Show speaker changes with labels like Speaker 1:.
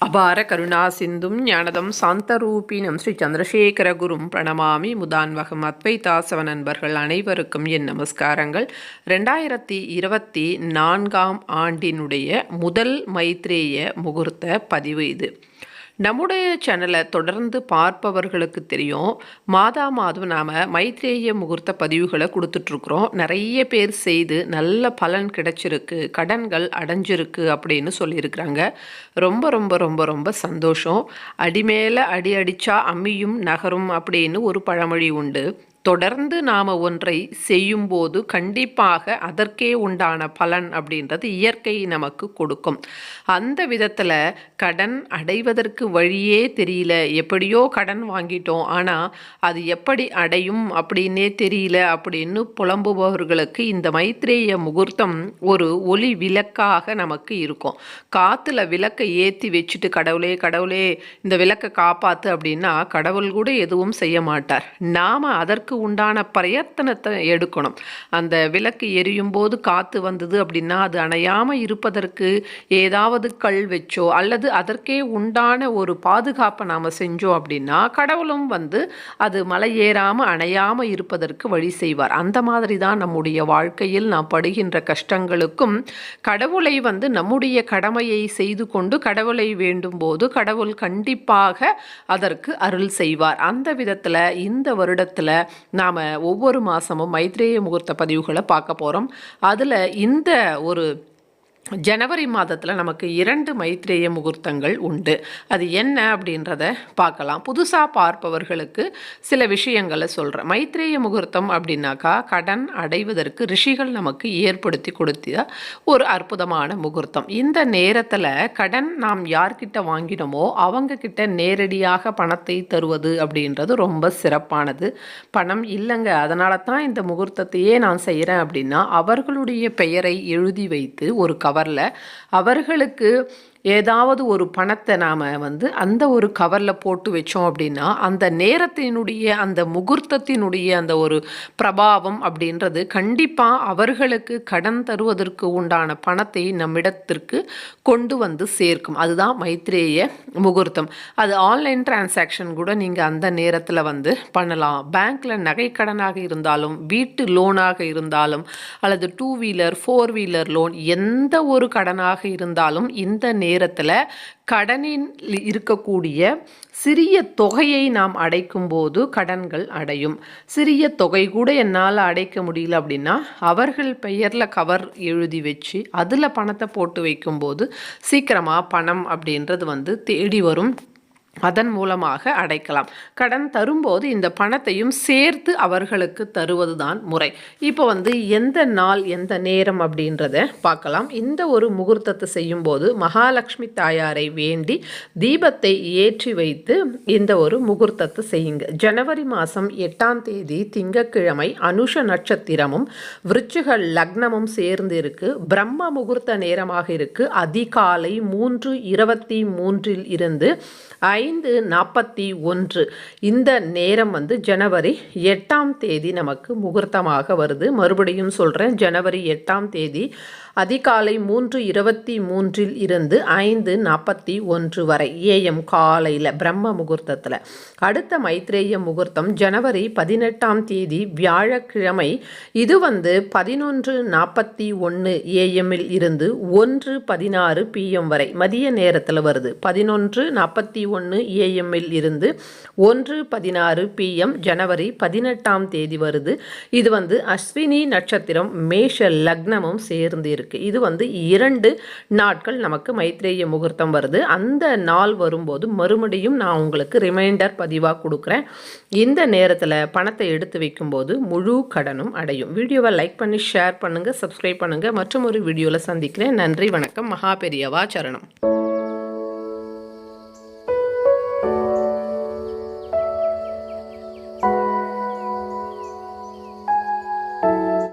Speaker 1: அபார கருணா சிந்தும் ஞானதம் சாந்தரூபினம் ஸ்ரீ சந்திரசேகர குரும் பிரணமாமி முதான்வகம் அத்வைதாசவ நண்பர்கள் அனைவருக்கும் என் நமஸ்காரங்கள். ரெண்டாயிரத்தி இருபத்தி நான்காம் ஆண்டினுடைய முதல் மைத்ரேய முகூர்த்த பதிவு இது. நம்முடைய சேனலை தொடர்ந்து பார்ப்பவர்களுக்கு தெரியும். மாதா மாதம் நாம் மைத்ரேய முகூர்த்த பதிவுகளை கொடுத்துட்ருக்குறோம். நிறைய பேர் செய்து நல்ல பலன் கிடைச்சிருக்கு. கடன்கள் அடைஞ்சிருக்கு அப்படின்னு சொல்லியிருக்கிறாங்க. ரொம்ப ரொம்ப ரொம்ப ரொம்ப சந்தோஷம். அடிமேல அடி அடித்தா அம்மியும் நகரும் அப்படின்னு ஒரு பழமொழி உண்டு. தொடர்ந்து நாம் ஒன்றை செய்யும்போது கண்டிப்பாக அதற்கே உண்டான பலன் அப்படின்றது இயற்கை நமக்கு கொடுக்கும். அந்த விதத்தில் கடன் அடைவதற்கு வழியே தெரியல. எப்படியோ கடன் வாங்கிட்டோம். ஆனால் அது எப்படி அடையும் அப்படின்னே தெரியல அப்படின்னு புலம்புபவர்களுக்கு இந்த மைத்ரேய முகூர்த்தம் ஒரு ஒளி விளக்காக நமக்கு இருக்கும். காற்றுல விளக்கை ஏற்றி வச்சுட்டு கடவுளே கடவுளே இந்த விளக்கை காப்பாற்று அப்படின்னா கடவுள் கூட எதுவும் செய்ய மாட்டார். நாம் அதற்கு அதற்கு உண்டான பிரயத்தனத்தை எடுக்கணும். அந்த விளக்கு எரியும் போது காற்று வந்தது அப்படின்னா அது அணையாமல் இருப்பதற்கு ஏதாவது கல் வச்சோ அல்லது அதற்கே உண்டான ஒரு பாதுகாப்பை நாம் செஞ்சோம் அப்படின்னா கடவுளும் வந்து அது மலை ஏறாமல் அணையாமல் இருப்பதற்கு வழி செய்வார். அந்த மாதிரி தான் நம்முடைய வாழ்க்கையில் நாம் படுகின்ற கஷ்டங்களுக்கும் கடவுளை வந்து நம்முடைய கடமையை செய்து கொண்டு கடவுளை வேண்டும் போது கடவுள் கண்டிப்பாக அதற்கு அருள் செய்வார். அந்த விதத்தில் இந்த வருடத்தில் நாம் ஒவ்வொரு மாதமும் மைத்ரேய முகூர்த்த பதிவுகளை பார்க்க போகிறோம் அதில் இந்த ஒரு ஜனவரி மாதத்தில் நமக்கு இரண்டு மைத்ரேய முகூர்த்தங்கள் உண்டு. அது என்ன அப்படின்றத பார்க்கலாம். புதுசாக பார்ப்பவர்களுக்கு சில விஷயங்களை சொல்கிறேன் மைத்ரேய முகூர்த்தம் அப்படின்னாக்கா கடன் அடைவதற்கு ரிஷிகள் நமக்கு ஏற்படுத்தி கொடுத்த ஒரு அற்புதமான முகூர்த்தம். இந்த நேரத்தில் கடன் நாம் யார்கிட்ட வாங்கினோமோ அவங்கக்கிட்ட நேரடியாக பணத்தை தருவது அப்படின்றது ரொம்ப சிறப்பானது. பணம் இல்லைங்க. அதனால தான் இந்த முகூர்த்தத்தையே நான் செய்கிறேன் அப்படின்னா அவர்களுடைய பெயரை எழுதி வைத்து ஒரு கவர் வரல. அவர்களுக்கு ஏதாவது ஒரு பணத்தை நாம் வந்து அந்த ஒரு கவரில் போட்டு வச்சோம் அப்படின்னா அந்த நேரத்தினுடைய அந்த முகூர்த்தத்தினுடைய அந்த ஒரு பிரபாவம் அப்படின்றது கண்டிப்பாக அவர்களுக்கு கடன் தருவதற்கு உண்டான பணத்தை நம்மிடத்திற்கு கொண்டு வந்து சேர்க்கும். அதுதான் மைத்ரேய முகூர்த்தம். அது ஆன்லைன் டிரான்சாக்ஷன் கூட நீங்கள் அந்த நேரத்தில் வந்து பண்ணலாம். பேங்க்கில் நகைக்கடனாக இருந்தாலும் வீட்டு லோனாக இருந்தாலும் அல்லது two wheeler four wheeler loan எந்த ஒரு கடனாக இருந்தாலும் இந்த நேரத்தில் கடனில் இருக்கக்கூடிய சிறிய தொகையை நாம் அடைக்கும்போது கடன்கள் அடையும். சிறிய தொகை கூட என்னால் அடைக்க முடியல அப்படின்னா அவர்கள் பெயரில் கவர் எழுதி வச்சு அதில் பணத்தை போட்டு வைக்கும்போது சீக்கிரமாக பணம் அப்படின்றது வந்து தேடி வரும். அதன் மூலமாக அடைக்கலாம். கடன் தரும்போது இந்த பணத்தையும் சேர்த்து அவர்களுக்கு தருவது தான் முறை. இப்போ வந்து எந்த நாள் எந்த நேரம் அப்படின்றத பார்க்கலாம். இந்த ஒரு முகூர்த்தத்தை செய்யும்போது மகாலட்சுமி தாயாரை வேண்டி தீபத்தை ஏற்றி வைத்து இந்த ஒரு முகூர்த்தத்தை செய்யுங்க. ஜனவரி மாதம் எட்டாம் தேதி திங்கக்கிழமை அனுஷ நட்சத்திரமும் விருச்சிக லக்னமும் சேர்ந்து இருக்கு. பிரம்ம முகூர்த்த நேரமாக இருக்கு. அதிகாலை மூன்று இருபத்தி மூன்றில் இருந்து ஐந்து நாற்பத்தி ஒன்று. இந்த நேரம் வந்து ஜனவரி எட்டாம் தேதி நமக்கு முகூர்த்தமாக வருது. மறுபடியும் சொல்கிறேன் ஜனவரி எட்டாம் தேதி அதிகாலை மூன்று இருபத்தி மூன்றில் இருந்து ஐந்து நாற்பத்தி ஒன்று வரை ஏஎம் காலையில் பிரம்ம முகூர்த்தத்தில். அடுத்த மைத்ரேய முகூர்த்தம் ஜனவரி பதினெட்டாம் தேதி வியாழக்கிழமை. இது வந்து பதினொன்று நாற்பத்தி ஒன்று ஏஎம்மில் இருந்து ஒன்று பதினாறு பிஎம் வரை மதிய நேரத்தில் வருது. பதினொன்று நாற்பத்தி ஒன்று ஏஎம்மில் இருந்து ஒன்று பதினாறு பிஎம் ஜனவரி பதினெட்டாம் தேதி வருது. இது வந்து அஸ்வினி நட்சத்திரம் மேஷ லக்னமும் சேர்ந்து இருக்குது இது வந்து இரண்டு நாட்கள் நமக்கு மைத்ரேய முகூர்த்தம் வருது. அந்த நாள் வரும்போது மறுபடியும் நான் உங்களுக்கு ரிமைண்டர் பதிவாக கொடுக்குறேன். இந்த நேரத்தில் பணத்தை எடுத்து வைக்கும்போது முழு கடனும் அடையும். வீடியோவை லைக் பண்ணி ஷேர் பண்ணுங்கள் சப்ஸ்கிரைப் பண்ணுங்கள் மற்றும் ஒரு வீடியோவில் சந்திக்கிறேன். நன்றி வணக்கம். மகா பெரியவா சரணம்.